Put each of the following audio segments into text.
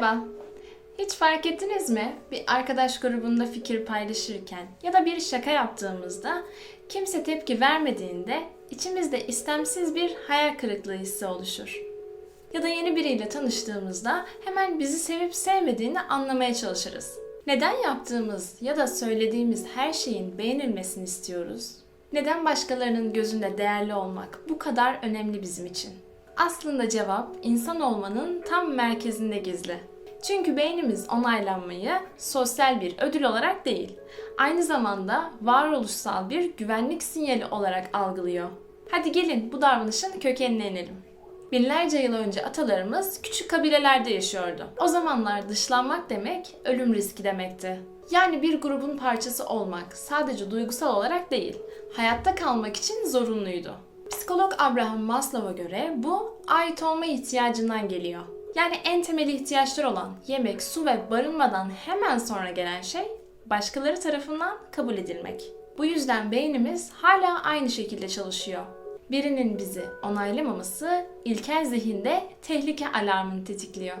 Merhaba. Hiç fark ettiniz mi? Bir arkadaş grubunda fikir paylaşırken ya da bir şaka yaptığımızda kimse tepki vermediğinde içimizde istemsiz bir hayal kırıklığı hissi oluşur. Ya da yeni biriyle tanıştığımızda hemen bizi sevip sevmediğini anlamaya çalışırız. Neden yaptığımız ya da söylediğimiz her şeyin beğenilmesini istiyoruz? Neden başkalarının gözünde değerli olmak bu kadar önemli bizim için? Aslında cevap insan olmanın tam merkezinde gizli. Çünkü beynimiz onaylanmayı sosyal bir ödül olarak değil, aynı zamanda varoluşsal bir güvenlik sinyali olarak algılıyor. Hadi gelin bu davranışın kökenine inelim. Binlerce yıl önce atalarımız küçük kabilelerde yaşıyordu. O zamanlar dışlanmak demek ölüm riski demekti. Yani bir grubun parçası olmak sadece duygusal olarak değil, hayatta kalmak için zorunluydu. Psikolog Abraham Maslow'a göre bu ait olma ihtiyacından geliyor. Yani en temel ihtiyaçlar olan yemek, su ve barınmadan hemen sonra gelen şey başkaları tarafından kabul edilmek. Bu yüzden beynimiz hala aynı şekilde çalışıyor. Birinin bizi onaylamaması ilkel zihinde tehlike alarmını tetikliyor.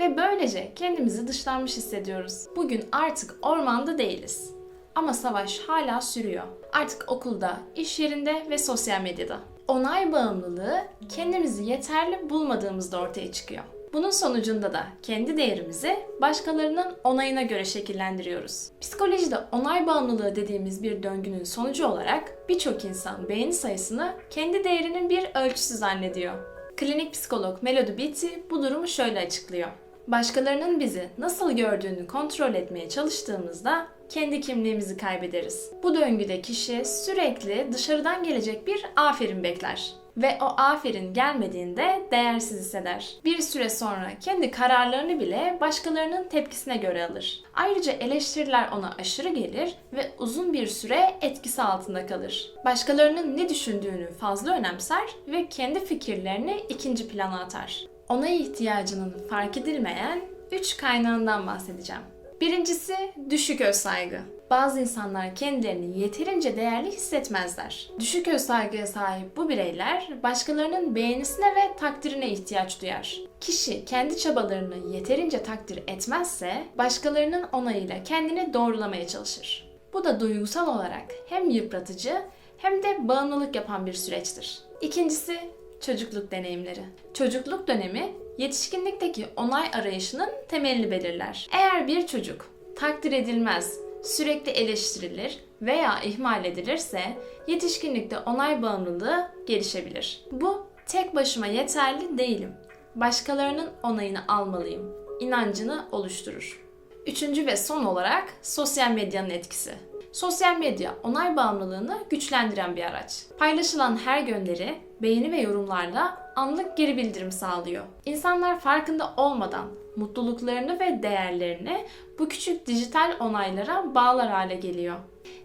Ve böylece kendimizi dışlanmış hissediyoruz. Bugün artık ormanda değiliz. Ama savaş hala sürüyor. Artık okulda, iş yerinde ve sosyal medyada. Onay bağımlılığı kendimizi yeterli bulmadığımızda ortaya çıkıyor. Bunun sonucunda da kendi değerimizi başkalarının onayına göre şekillendiriyoruz. Psikolojide onay bağımlılığı dediğimiz bir döngünün sonucu olarak birçok insan beğeni sayısını kendi değerinin bir ölçüsü zannediyor. Klinik psikolog Melody Beatty bu durumu şöyle açıklıyor. Başkalarının bizi nasıl gördüğünü kontrol etmeye çalıştığımızda kendi kimliğimizi kaybederiz. Bu döngüde kişi sürekli dışarıdan gelecek bir aferin bekler ve o aferin gelmediğinde değersiz hisseder. Bir süre sonra kendi kararlarını bile başkalarının tepkisine göre alır. Ayrıca eleştiriler ona aşırı gelir ve uzun bir süre etkisi altında kalır. Başkalarının ne düşündüğünü fazla önemser ve kendi fikirlerini ikinci plana atar. Onay ihtiyacının fark edilmeyen 3 kaynağından bahsedeceğim. Birincisi düşük özsaygı. Bazı insanlar kendilerini yeterince değerli hissetmezler. Düşük özsaygıya sahip bu bireyler başkalarının beğenisine ve takdirine ihtiyaç duyar. Kişi kendi çabalarını yeterince takdir etmezse başkalarının onayıyla kendini doğrulamaya çalışır. Bu da duygusal olarak hem yıpratıcı hem de bağımlılık yapan bir süreçtir. İkincisi çocukluk deneyimleri. Çocukluk dönemi yetişkinlikteki onay arayışının temelini belirler. Eğer bir çocuk takdir edilmez, sürekli eleştirilir veya ihmal edilirse yetişkinlikte onay bağımlılığı gelişebilir. Bu tek başıma yeterli değilim. Başkalarının onayını almalıyım. inancını oluşturur. Üçüncü ve son olarak sosyal medyanın etkisi. Sosyal medya onay bağımlılığını güçlendiren bir araç. Paylaşılan her gönderi beğeni ve yorumlarla anlık geri bildirim sağlıyor. İnsanlar farkında olmadan mutluluklarını ve değerlerini bu küçük dijital onaylara bağlar hale geliyor.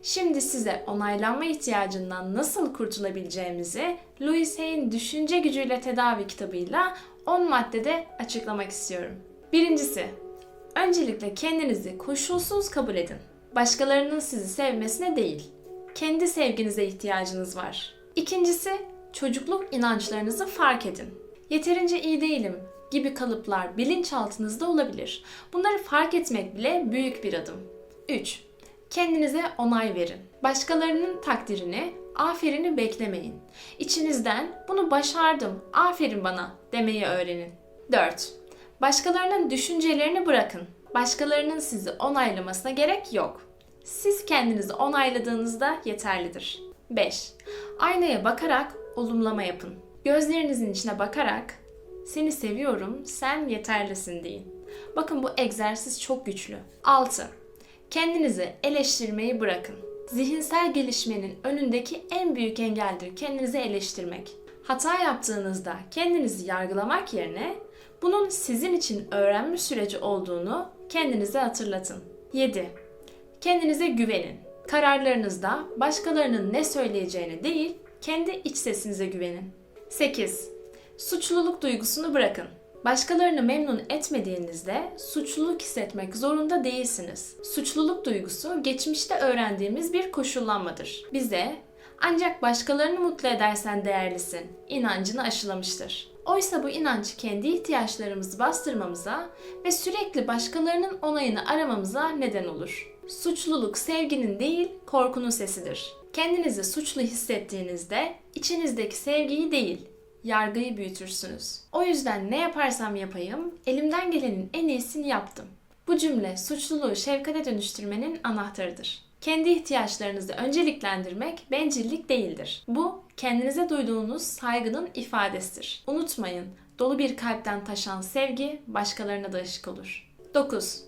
Şimdi size onaylanma ihtiyacından nasıl kurtulabileceğimizi Louis Hay'in Düşünce Gücüyle Tedavi kitabıyla 10 maddede açıklamak istiyorum. Birincisi, öncelikle kendinizi koşulsuz kabul edin. Başkalarının sizi sevmesine değil, kendi sevginize ihtiyacınız var. İkincisi, çocukluk inançlarınızı fark edin. Yeterince iyi değilim gibi kalıplar bilinçaltınızda olabilir. Bunları fark etmek bile büyük bir adım. 3. Kendinize onay verin. Başkalarının takdirini, aferini beklemeyin. İçinizden bunu başardım, aferin bana demeyi öğrenin. 4. Başkalarının düşüncelerini bırakın. Başkalarının sizi onaylamasına gerek yok. Siz kendinizi onayladığınızda yeterlidir. 5. Aynaya bakarak olumlama yapın. Gözlerinizin içine bakarak seni seviyorum, sen yeterlisin deyin. Bakın bu egzersiz çok güçlü. 6. Kendinizi eleştirmeyi bırakın. Zihinsel gelişmenin önündeki en büyük engeldir kendinizi eleştirmek. Hata yaptığınızda kendinizi yargılamak yerine bunun sizin için öğrenme süreci olduğunu kendinize hatırlatın. 7. Kendinize güvenin. Kararlarınızda başkalarının ne söyleyeceğini değil, kendi iç sesinize güvenin. 8. Suçluluk duygusunu bırakın. Başkalarını memnun etmediğinizde suçluluk hissetmek zorunda değilsiniz. Suçluluk duygusu geçmişte öğrendiğimiz bir koşullanmadır. Bize ancak başkalarını mutlu edersen değerlisin inancını aşılamıştır. Oysa bu inanç kendi ihtiyaçlarımızı bastırmamıza ve sürekli başkalarının onayını aramamıza neden olur. Suçluluk sevginin değil, korkunun sesidir. Kendinizi suçlu hissettiğinizde içinizdeki sevgiyi değil, yargıyı büyütürsünüz. O yüzden ne yaparsam yapayım, elimden gelenin en iyisini yaptım. Bu cümle suçluluğu şefkate dönüştürmenin anahtarıdır. Kendi ihtiyaçlarınızı önceliklendirmek bencillik değildir. Bu kendinize duyduğunuz saygının ifadesidir. Unutmayın, dolu bir kalpten taşan sevgi başkalarına da ışık olur. 9.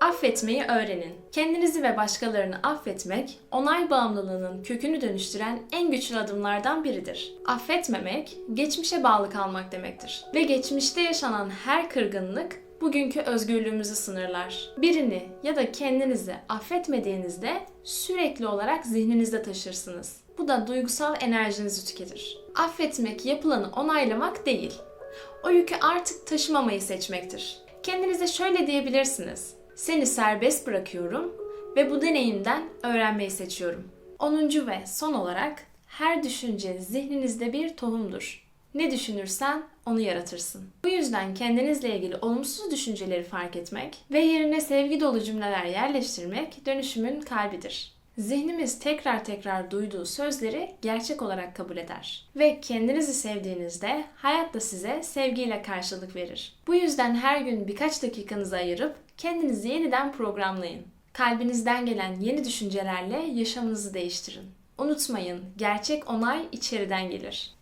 Affetmeyi öğrenin. Kendinizi ve başkalarını affetmek, onay bağımlılığının kökünü dönüştüren en güçlü adımlardan biridir. Affetmemek, geçmişe bağlı kalmak demektir. Ve geçmişte yaşanan her kırgınlık bugünkü özgürlüğümüzü sınırlar. Birini ya da kendinizi affetmediğinizde sürekli olarak zihninizde taşırsınız. Bu da duygusal enerjinizi tüketir. Affetmek yapılanı onaylamak değil. O yükü artık taşımamayı seçmektir. Kendinize şöyle diyebilirsiniz. Seni serbest bırakıyorum ve bu deneyimden öğrenmeyi seçiyorum. 10. ve son olarak her düşünce zihninizde bir tohumdur. Ne düşünürsen onu yaratırsın. Bu yüzden kendinizle ilgili olumsuz düşünceleri fark etmek ve yerine sevgi dolu cümleler yerleştirmek dönüşümün kalbidir. Zihnimiz tekrar tekrar duyduğu sözleri gerçek olarak kabul eder. Ve kendinizi sevdiğinizde hayat da size sevgiyle karşılık verir. Bu yüzden her gün birkaç dakikanızı ayırıp kendinizi yeniden programlayın. Kalbinizden gelen yeni düşüncelerle yaşamınızı değiştirin. Unutmayın, gerçek onay içeriden gelir.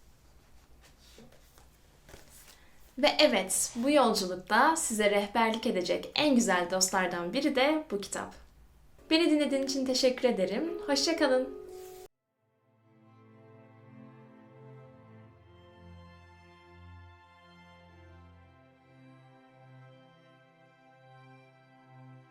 Ve evet, bu yolculukta size rehberlik edecek en güzel dostlardan biri de bu kitap. Beni dinlediğin için teşekkür ederim. Hoşçakalın.